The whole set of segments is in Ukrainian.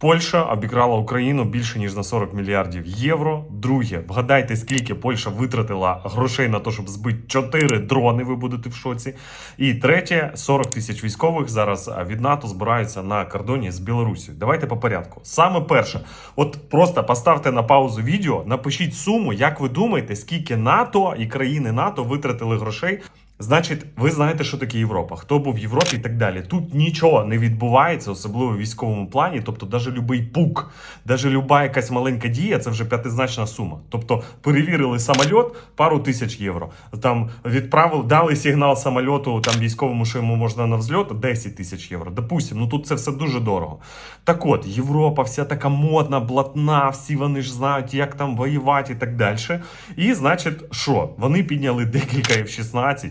Польща обікрала Україну більше ніж на 40 мільярдів євро. Друге, вгадайте, скільки Польща витратила грошей на те, щоб збити 4 дрони. Ви будете в шоці. І третє, 40 тисяч військових зараз від НАТО збираються на кордоні з Білорусією. Давайте по порядку. Саме перше, от просто поставте на паузу відео, напишіть суму, як ви думаєте, скільки НАТО і країни НАТО витратили грошей. Значить, ви знаєте, що таке Європа, хто був в Європі і так далі. Тут нічого не відбувається, особливо в військовому плані. Тобто, навіть любий пук, навіть люба якась маленька дія, це вже п'ятизначна сума. Тобто, перевірили самольот, пару тисяч євро. Там відправили, дали сигнал самольоту там військовому, що йому можна на взльот, 10 тисяч євро. Допустим, ну тут це все дуже дорого. Так от, Європа, вся така модна, блатна, всі вони ж знають, як там воювати і так далі. І значить, що? Вони підняли декілька F-16,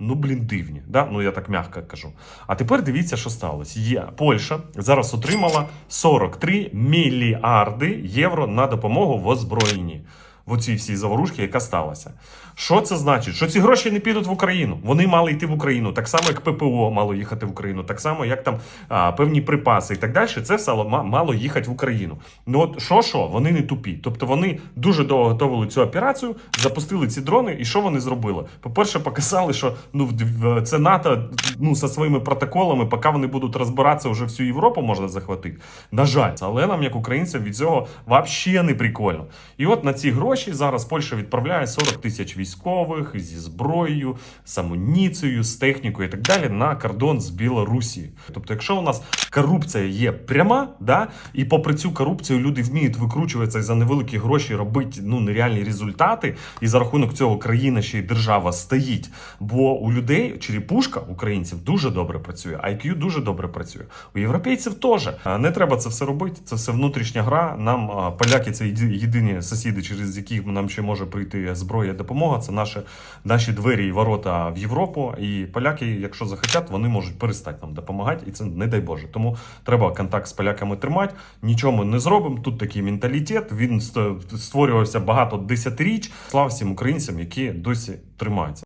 Ну, блін, дивні, да? ну я так м'яко кажу. А тепер дивіться, що сталося. Є Польща зараз отримала 43 мільярди євро на допомогу в озброєнні. В оцій всій заворушці, яка сталася. Що це значить? Що ці гроші не підуть в Україну? Вони мали йти в Україну, так само, як ППО мало їхати в Україну, так само, як там а, певні припаси і так далі. Це все мало їхати в Україну. Ну от що, що, вони не тупі. Тобто вони дуже довго готували цю операцію, запустили ці дрони, і що вони зробили? По-перше, показали, що ну це НАТО ну зі своїми протоколами, поки вони будуть розбиратися, вже всю Європу можна захватити. На жаль, але нам, як українцям, від цього взагалі не прикольно. І от на ці гроші зараз Польща відправляє 40 тисяч військових зі зброєю, з амуніцією, з технікою і так далі на кордон з Білорусією. Тобто, якщо у нас корупція є пряма, да, і попри цю корупцію люди вміють викручуватися за невеликі гроші робити ну нереальні результати, і за рахунок цього країна ще й держава стоїть. Бо у людей черепушка українців дуже добре працює, IQ дуже добре працює. У європейців теж не треба це все робити. Це все внутрішня гра. Нам поляки це єдині сусіди, через яких нам ще може прийти зброя, допомога. Це наші, наші двері і ворота в Європу. І поляки, якщо захотять, вони можуть перестати нам допомагати, і це не дай Боже. Тому треба контакт з поляками тримати. Нічого не зробимо. Тут такий менталітет. Він ст- створювався багато десятиріч. Слава всім українцям, які досі тримаються.